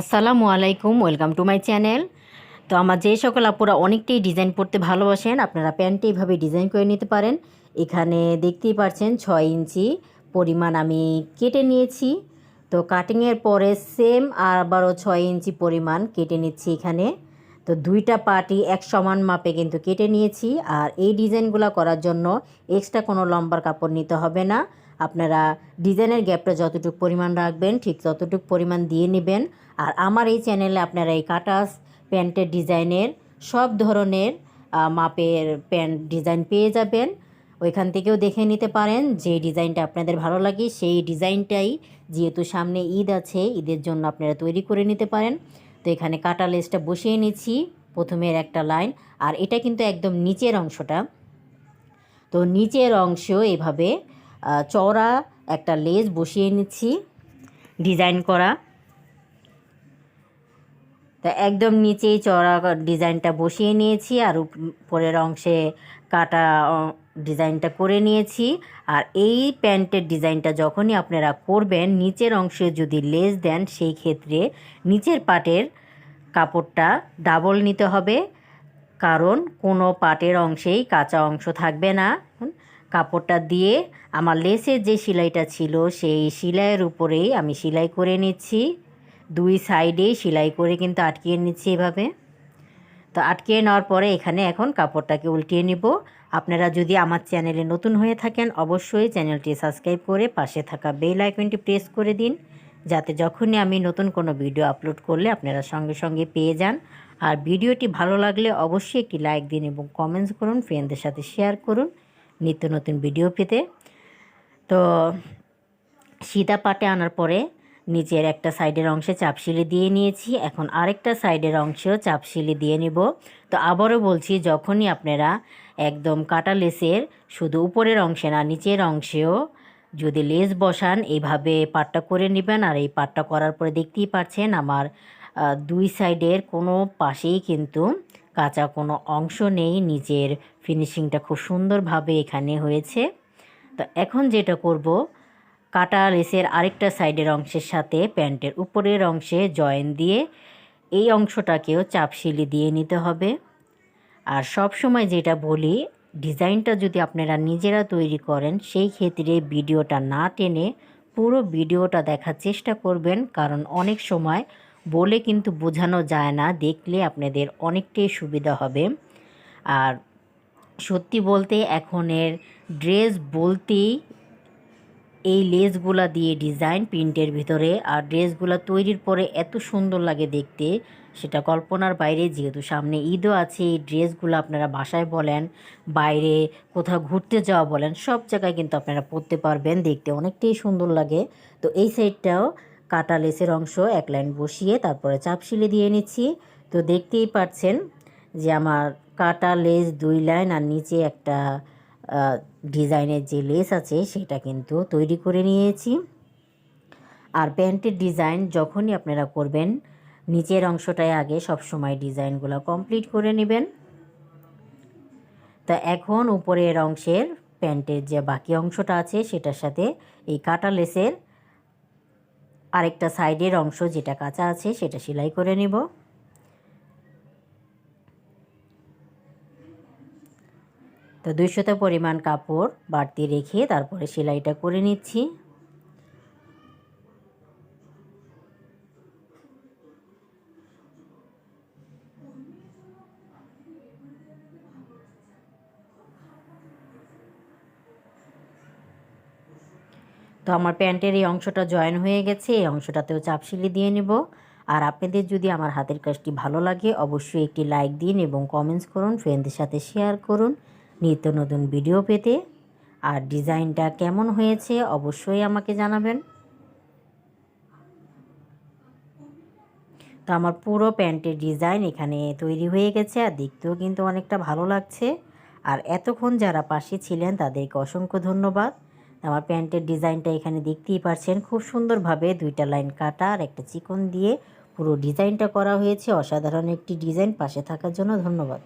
আসসালামু আলাইকুম, welcome to my channel. তো আমার যে সকল আপুরা অনেকটাই ডিজাইন করতে ভালোবাসেন, আপনারা প্যান্টে এইভাবে ডিজাইন করে নিতে পারেন। এখানে দেখতেই পাচ্ছেন ছয় ইঞ্চি পরিমাণ আমি কেটে নিয়েছি। তো কাটিংয়ের পরে সেম আবারও ছয় ইঞ্চি পরিমাণ কেটে নিচ্ছি এখানে। তো দুইটা পার্টি এক সমান মাপে কিন্তু কেটে নিয়েছি। আর এই ডিজাইনগুলো করার জন্য এক্সট্রা কোনো লম্বার কাপড় নিতে হবে না। আপনারা ডিজাইনের গ্যাপটা যতটুকু পরিমাণ রাখবেন, ঠিক ততটুকু পরিমাণ দিয়ে নেবেন। আর আমার এই চ্যানেলে আপনারা এই কাটাস প্যান্টের ডিজাইনের সব ধরনের মাপের প্যান্ট ডিজাইন পেয়ে যাবেন। ওইখান থেকেও দেখে নিতে পারেন যে ডিজাইনটা আপনাদের ভালো লাগে, সেই ডিজাইনটাই যেহেতু সামনে ঈদ আছে, ঈদের জন্য আপনারা তৈরি করে নিতে পারেন। তো এখানে কাটা লেসটা বসিয়ে নিচ্ছি, প্রথমের একটা লাইন। আর এটা কিন্তু একদম নিচের অংশটা। তো নিচের অংশ এভাবে চওড়া, একটা লেজ বসিয়ে নিচ্ছি ডিজাইন করা। তা একদম নিচেই চড়া ডিজাইনটা বসিয়ে নিয়েছি আর উপরের অংশে কাটা ডিজাইনটা করে নিয়েছি। আর এই প্যান্টের ডিজাইনটা যখনই আপনারা করবেন, নিচের অংশে যদি লেস দেন, সেই ক্ষেত্রে নিচের পাটের কাপড়টা ডাবল নিতে হবে। কারণ কোনো পাটের অংশেই কাঁচা অংশ থাকবে না। কাপড়টা দিয়ে আমার লেসের যে সেলাইটা ছিল, সেই সেলাইয়ের উপরেই আমি সেলাই করে নিচ্ছি। দুই সাইডেই সেলাই করে কিন্তু আটকিয়ে নিচ্ছি এভাবে। তো আটকিয়ে নেওয়ার পরে এখানে এখন কাপড়টাকে উল্টিয়ে নিব। আপনারা যদি আমার চ্যানেলে নতুন হয়ে থাকেন, অবশ্যই চ্যানেলটি সাবস্ক্রাইব করে পাশে থাকা বেল আইকনটি প্রেস করে দিন। যাতে যখনই আমি নতুন কোনো ভিডিও আপলোড করলে আপনারা সঙ্গে সঙ্গে পেয়ে যান। আর ভিডিওটি ভালো লাগলে অবশ্যই একটি লাইক দিন এবং কমেন্টস করুন ফ্রেন্ডদের সাথে শেয়ার করুন। নিত্য নতুন ভিডিও পেতে। তো সীতা পাটে আনার পরে নিচের একটা সাইডের অংশে চাপশিলি দিয়ে নিয়েছি। এখন আরেকটা সাইডের অংশেও চাপশিলি দিয়ে নিব। তো আবারও বলছি, যখনই আপনারা একদম কাটা লেসের শুধু উপরের অংশে না, নিচের অংশেও যদি লেস বসান, এইভাবে পাটটা করে নেবেন। আর এই পাটটা করার পরে দেখতেই পাচ্ছেন, আমার দুই সাইডের কোনো পাশেই কিন্তু কাঁচা কোনো অংশ নেই নিচের ফিনিশিংটা খুব সুন্দরভাবে এখানে হয়েছে। তো এখন যেটা করব, কাটা লেসের আরেকটা সাইডের অংশের সাথে প্যান্টের উপরের অংশে জয়েন দিয়ে এই অংশটাকেও চাপশিলি দিয়ে নিতে হবে। আর সব সময় যেটা বলি, ডিজাইনটা যদি আপনারা নিজেরা তৈরি করেন, সেই ক্ষেত্রে ভিডিওটা না টেনে পুরো ভিডিওটা দেখার চেষ্টা করবেন, কারণ অনেক সময় বলে কিন্তু বোঝানো যায় না, দেখলে আপনাদের অনেকটাই সুবিধা হবে। আর সত্যি বলতে এখনের ড্রেস বলতেই এই লেসগুলা দিয়ে ডিজাইন প্রিন্টের ভিতরে আর ড্রেসগুলা তৈরির পরে এত সুন্দর লাগে দেখতে, সেটা কল্পনার বাইরে। যেহেতু সামনে ঈদও আছে, এই ড্রেসগুলো আপনারা বাসায় বলেন, বাইরে কোথাও ঘুরতে যাওয়া বলেন, সব জায়গায় কিন্তু আপনারা পরতে পারবেন দেখতে, অনেকটাই সুন্দর লাগে। তো এই সাইডটাও কাটা লেসের অংশ এক লাইন বসিয়ে তারপরে চাপ সিলে দিয়ে নিচ্ছি। তো দেখতেই পাচ্ছেন যে আমার কাটা লেস দুই লাইন আর নিচে একটা ডিজাইনের যে লেস আছে সেটা কিন্তু তৈরি করে নিয়েছি। আর প্যান্টের ডিজাইন যখনই আপনারা করবেন, নিচের অংশটায় আগে সব সময় ডিজাইনগুলো কমপ্লিট করে নেবেন। তা এখন উপরের অংশের প্যান্টের যে বাকি অংশটা আছে সেটার সাথে এই কাটা লেসের আরেকটা সাইডের অংশ যেটা কাঁচা আছে সেটা সেলাই করে নেব। তো দুইশোটা পরিমাণ কাপড় বাড়তি রেখে তারপরে সেলাইটা করে নিচ্ছি। তো আমার প্যান্টের এই অংশটা জয়েন হয়ে গেছে, এই অংশটাতেও চাপশিলি দিয়ে নেব। আর আপনাদের যদি আমার হাতের কাজটি ভালো লাগে, অবশ্যই একটি লাইক দিন এবং কমেন্টস করুন ফ্রেন্ডদের সাথে শেয়ার করুন নিত্য নতুন ভিডিও পেতে। আর ডিজাইনটা কেমন হয়েছে অবশ্যই আমাকে জানাবেন। তো আমার পুরো প্যান্টের ডিজাইন এখানে তৈরি হয়ে গেছে আর দেখতেও কিন্তু অনেকটা ভালো লাগছে। আর এতক্ষণ যারা পাশে ছিলেন তাদেরকে অসংখ্য ধন্যবাদ। আমার প্যান্টের ডিজাইনটা এখানে দেখতেই পারছেন, খুব সুন্দরভাবে দুইটা লাইন কাটা আর একটা চিকন দিয়ে পুরো ডিজাইনটা করা হয়েছে। অসাধারণ একটি ডিজাইন, পাশে থাকার জন্য ধন্যবাদ।